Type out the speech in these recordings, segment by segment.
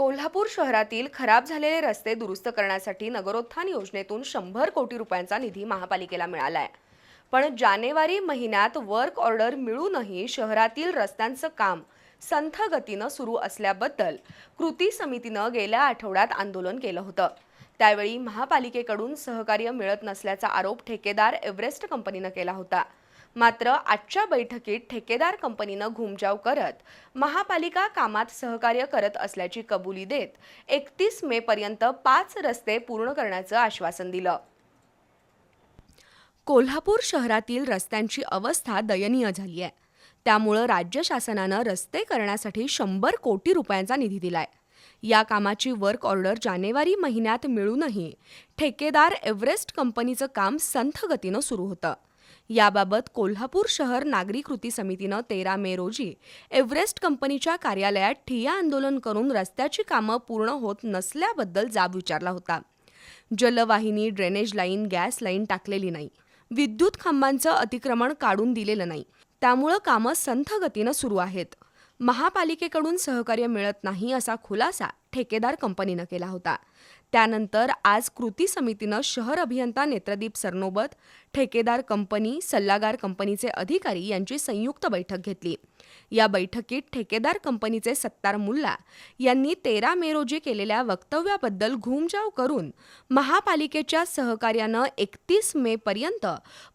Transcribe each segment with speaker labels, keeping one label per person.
Speaker 1: कोल्हापूर शहरातील खराब झालेले रस्ते दुरुस्त करण्यासाठी नगरोत्थान योजनेतून शंभर कोटी रुपयांचा निधी महापालिकेला मिळाला आहे पण जानेवारी महिन्यात वर्क ऑर्डर मिळूनही शहरातील रस्त्यांचं काम संथ गतीनं सुरू असल्याबद्दल कृती समितीनं गेल्या आठवड्यात आंदोलन केलं होतं. त्यावेळी महापालिकेकडून सहकार्य मिळत नसल्याचा आरोप ठेकेदार एव्हरेस्ट कंपनीनं केला होता. मात्र आजच्या बैठकीत ठेकेदार कंपनीनं घुमजाव करत महापालिका कामात सहकार्य करत असल्याची कबुली देत एकतीस मे पर्यंत पाच रस्ते पूर्ण करण्याचं आश्वासन दिलं. कोल्हापूर शहरातील रस्त्यांची अवस्था दयनीय झाली आहे त्यामुळं राज्य शासनानं रस्ते करण्यासाठी शंभर कोटी रुपयांचा निधी दिलाय. या कामाची वर्क ऑर्डर जानेवारी महिन्यात मिळूनही ठेकेदार एव्हरेस्ट कंपनीचं काम संथ गतीनं सुरू होतं. याबाबत कोल्हापूर शहर नागरी कृती समितीनं तेरा मे रोजी एव्हरेस्ट कंपनीच्या कार्यालयात ठिय्या आंदोलन करून रस्त्याची कामं पूर्ण होत नसल्याबद्दल जाब विचारला होता. जलवाहिनी ड्रेनेज लाईन गॅस लाईन टाकलेली नाही. विद्युत खांबांचं अतिक्रमण काढून दिलेलं नाही. त्यामुळं कामं संथ गतीनं सुरू आहेत. महापालिकेकडून सहकार्य मिळत नाही असा खुलासा ठेकेदार कंपनीनं केला होता. त्यानंतर आज कृती समितीनं शहर अभियंता नेत्रदीप सरनोबत ठेकेदार कंपनी सल्लागार कंपनीचे अधिकारी यांची संयुक्त बैठक घेतली. या बैठकीत ठेकेदार कंपनीचे सत्तार मुल्ला यांनी तेरा मे रोजी केलेल्या वक्तव्याबद्दल घुमजाव करून महापालिकेच्या सहकार्यानं एकतीस मे पर्यंत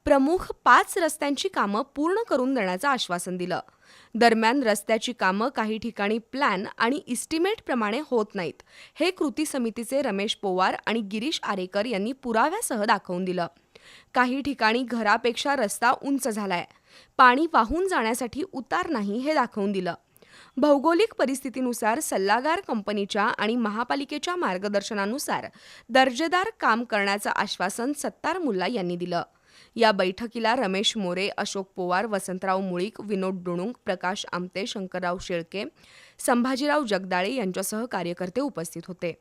Speaker 1: प्रमुख पाच रस्त्यांची कामं पूर्ण करून देण्याचं आश्वासन दिलं. दरम्यान रस्त्याची कामं काही ठिकाणी प्लॅन आणि इस्टिमेटप्रमाणे होत नाहीत हे कृती समितीचे रमेश पोवार आणि गिरीश आरेकर यांनी पुराव्यासह दाखवून दिलं. काही ठिकाणी घरापेक्षा रस्ता उंच झालाय. पाणी वाहून जाण्यासाठी उतार नाही हे दाखवून दिलं. भौगोलिक परिस्थितीनुसार सल्लागार कंपनीच्या आणि महापालिकेच्या मार्गदर्शनानुसार दर्जेदार काम करण्याचं आश्वासन सत्तार मुल्ला यांनी दिलं. या बैठकीला रमेश मोरे अशोक पोवार वसंतराव मुळीक विनोद डुणुंग प्रकाश आमते शंकरराव शेळके संभाजीराव जगदाळे यांच्यासह कार्यकर्ते उपस्थित होते.